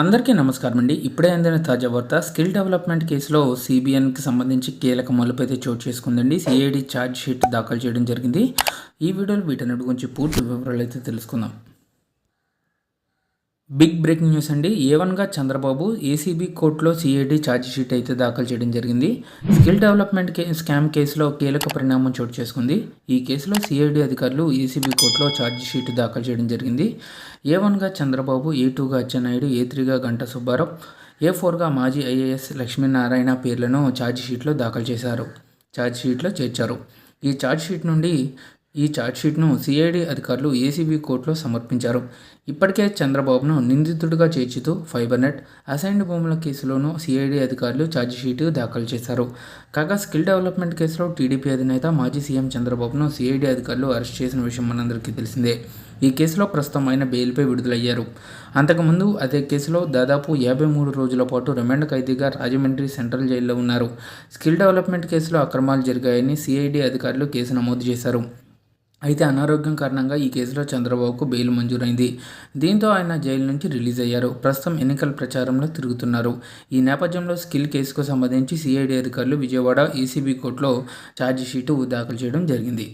అందరికీ నమస్కారం అండి. ఇప్పుడే అందిన తాజా వార్త స్కిల్ డెవలప్మెంట్ కేసులో సిబిఎన్కి సంబంధించి కీలక మలుపు అయితే చోటు చేసుకుందండి. సిఐడి ఛార్జ్ షీట్ దాఖలు చేయడం జరిగింది. ఈ వీడియోలో వీటన్నిటి గురించి పూర్తి వివరాలు అయితే తెలుసుకుందాం. బిగ్ బ్రేకింగ్ న్యూస్ అండి. ఏ వన్గా చంద్రబాబు ఏసీబీ కోర్టులో సిఐడి ఛార్జ్షీట్ అయితే దాఖలు చేయడం జరిగింది. స్కిల్ డెవలప్మెంట్ కే స్కామ్ కేసులో కీలక పరిణామం చోటు చేసుకుంది. ఈ కేసులో సిఐడి అధికారులు ఏసీబీ కోర్టులో ఛార్జ్షీట్ దాఖలు చేయడం జరిగింది. ఏ వన్గా చంద్రబాబు ఏ టూగా అచ్చెన్నాయుడు ఏ త్రీగా గంట సుబ్బారావు ఏ ఫోర్గా మాజీ ఐఏఎస్ లక్ష్మీనారాయణ పేర్లను ఛార్జ్షీట్లో దాఖలు చేశారు ఛార్జ్షీట్లో చేర్చారు. ఈ ఛార్జ్షీట్ నుండి ఈ ఛార్జ్షీట్ను సిఐడి అధికారులు ఏసీబీ కోర్టులో సమర్పించారు. ఇప్పటికే చంద్రబాబును నిందితుడిగా చేర్చుతూ ఫైబర్ నెట్ అసైన్డ్ భూముల కేసులోనూ సిఐడి అధికారులు ఛార్జ్షీట్ దాఖలు చేశారు. కాగా స్కిల్ డెవలప్మెంట్ కేసులో టీడీపీ అధినేత మాజీ సీఎం చంద్రబాబును సిఐడి అధికారులు అరెస్ట్ చేసిన విషయం మనందరికీ తెలిసిందే. ఈ కేసులో ప్రస్తుతం ఆయన బెయిల్పై విడుదలయ్యారు. అంతకుముందు అదే కేసులో దాదాపు యాభై మూడు రోజుల పాటు రిమాండ్ ఖైదీగా రాజమండ్రి సెంట్రల్ జైల్లో ఉన్నారు. స్కిల్ డెవలప్మెంట్ కేసులో అక్రమాలు జరిగాయని సిఐడి అధికారులు కేసు నమోదు చేశారు. అయితే అనారోగ్యం కారణంగా ఈ కేసులో చంద్రబాబుకు బెయిల్ మంజూరైంది. దీంతో ఆయన జైలు నుంచి రిలీజ్ అయ్యారు. ప్రస్తుతం ఎన్నికల ప్రచారంలో తిరుగుతున్నారు. ఈ నేపథ్యంలో స్కిల్ కేసుకు సంబంధించి సిఐడి అధికారులు విజయవాడ ఈసీబీ కోర్టులో ఛార్జిషీటు దాఖలు చేయడం జరిగింది.